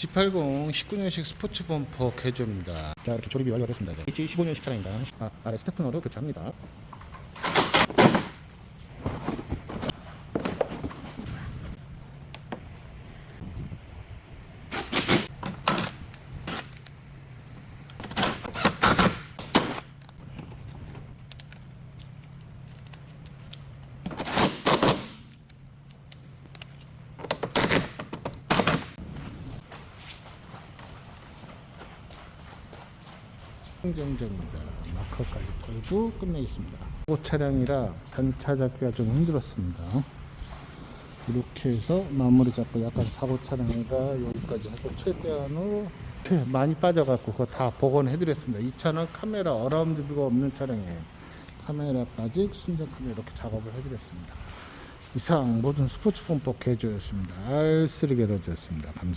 G80 19년식 스포츠 범퍼 개조입니다. 자 이렇게 조립이 완료됐습니다. 이제 H15년식 차량입니다. 아, 아래 스테프너로 교체합니다. 행정점입니다. 마커까지 걸고 끝내겠습니다. 고 차량이라 단차 잡기가 좀 힘들었습니다. 이렇게 해서 마무리 잡고 약간 사고 차량이라 여기까지 하고 최대한으로 네, 많이 빠져갖고 그거 다 복원해드렸습니다. 이 차는 카메라 어라운드뷰가 없는 차량이에요. 카메라까지 순정 카메라 이렇게 작업을 해드렸습니다. 이상 모든 스포츠 pom퍼 개조였습니다. R3 게러지였습니다. 감사합니다.